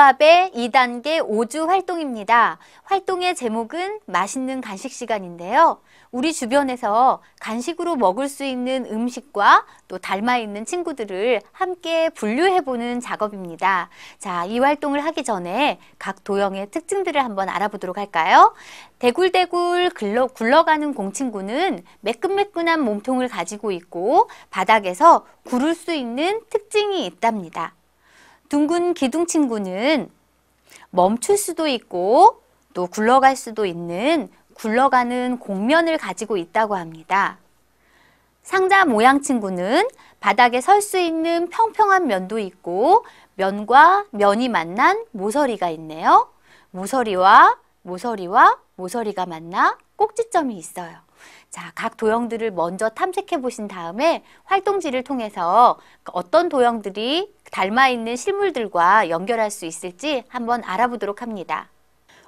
이갑의 2단계 5주 활동입니다. 활동의 제목은 맛있는 간식 시간인데요. 우리 주변에서 간식으로 먹을 수 있는 음식과 또 닮아 있는 친구들을 함께 분류해보는 작업입니다. 자, 이 활동을 하기 전에 각 도형의 특징들을 한번 알아보도록 할까요? 대굴대굴 굴러, 굴러가는 공친구는 매끈매끈한 몸통을 가지고 있고 바닥에서 구를 수 있는 특징이 있답니다. 둥근 기둥 친구는 멈출 수도 있고 또 굴러갈 수도 있는 굴러가는 공면을 가지고 있다고 합니다. 상자 모양 친구는 바닥에 설 수 있는 평평한 면도 있고 면과 면이 만난 모서리가 있네요. 모서리와 모서리와 모서리가 만나 꼭지점이 있어요. 자, 각 도형들을 먼저 탐색해 보신 다음에 활동지를 통해서 어떤 도형들이 닮아 있는 실물들과 연결할 수 있을지 한번 알아보도록 합니다.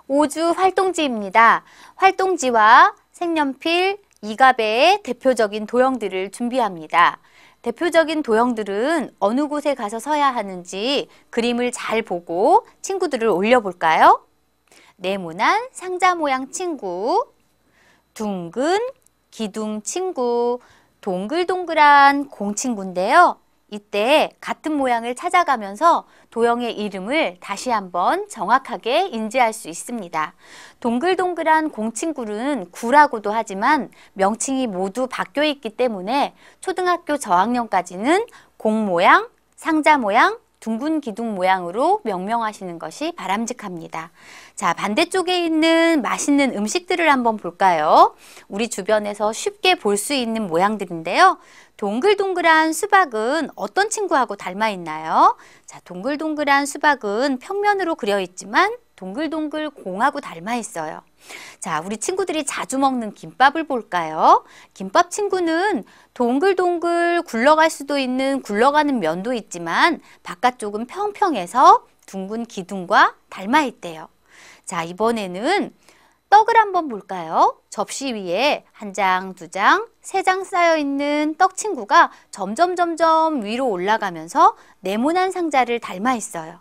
5주 활동지입니다. 활동지와 색연필, 이갑의 대표적인 도형들을 준비합니다. 대표적인 도형들은 어느 곳에 가서 서야 하는지 그림을 잘 보고 친구들을 올려볼까요? 네모난 상자 모양 친구, 둥근 기둥 친구, 동글동글한 공 친구인데요. 이때 같은 모양을 찾아가면서 도형의 이름을 다시 한번 정확하게 인지할 수 있습니다. 동글동글한 공친구는 구라고도 하지만 명칭이 모두 바뀌어 있기 때문에 초등학교 저학년까지는 공 모양, 상자 모양, 둥근 기둥 모양으로 명명하시는 것이 바람직합니다. 자, 반대쪽에 있는 맛있는 음식들을 한번 볼까요? 우리 주변에서 쉽게 볼 수 있는 모양들인데요. 동글동글한 수박은 어떤 친구하고 닮아 있나요? 자, 동글동글한 수박은 평면으로 그려 있지만 동글동글 공하고 닮아 있어요. 자, 우리 친구들이 자주 먹는 김밥을 볼까요? 김밥 친구는 동글동글 굴러갈 수도 있는 굴러가는 면도 있지만 바깥쪽은 평평해서 둥근 기둥과 닮아 있대요. 자, 이번에는 떡을 한번 볼까요? 접시 위에 한 장, 두 장, 세 장 쌓여 있는 떡 친구가 점점 점점 위로 올라가면서 네모난 상자를 닮아 있어요.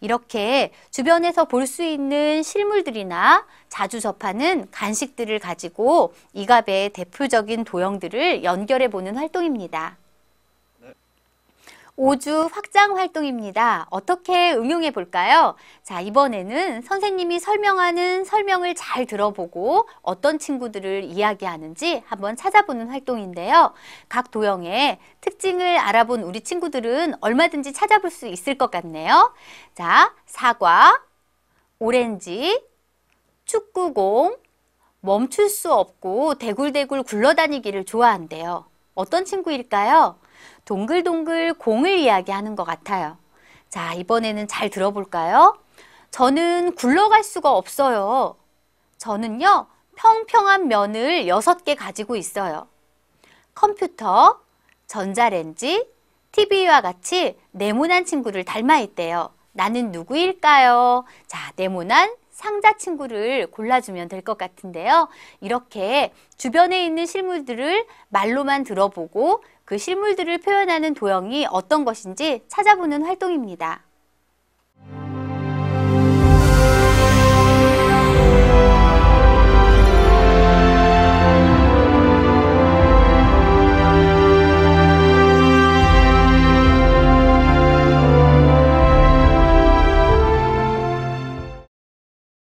이렇게 주변에서 볼 수 있는 실물들이나 자주 접하는 간식들을 가지고 이갑의 대표적인 도형들을 연결해 보는 활동입니다. 5주 확장 활동입니다. 어떻게 응용해 볼까요? 자, 이번에는 선생님이 설명하는 설명을 잘 들어보고 어떤 친구들을 이야기하는지 한번 찾아보는 활동인데요. 각 도형의 특징을 알아본 우리 친구들은 얼마든지 찾아볼 수 있을 것 같네요. 자, 사과, 오렌지, 축구공, 멈출 수 없고 대굴대굴 굴러다니기를 좋아한대요. 어떤 친구일까요? 동글동글 공을 이야기하는 것 같아요. 자, 이번에는 잘 들어볼까요? 저는 굴러갈 수가 없어요. 저는요, 평평한 면을 6개 가지고 있어요. 컴퓨터, 전자레인지, TV와 같이 네모난 친구를 닮아 있대요. 나는 누구일까요? 자, 네모난 상자 친구를 골라주면 될 것 같은데요. 이렇게 주변에 있는 실물들을 말로만 들어보고 그 실물들을 표현하는 도형이 어떤 것인지 찾아보는 활동입니다.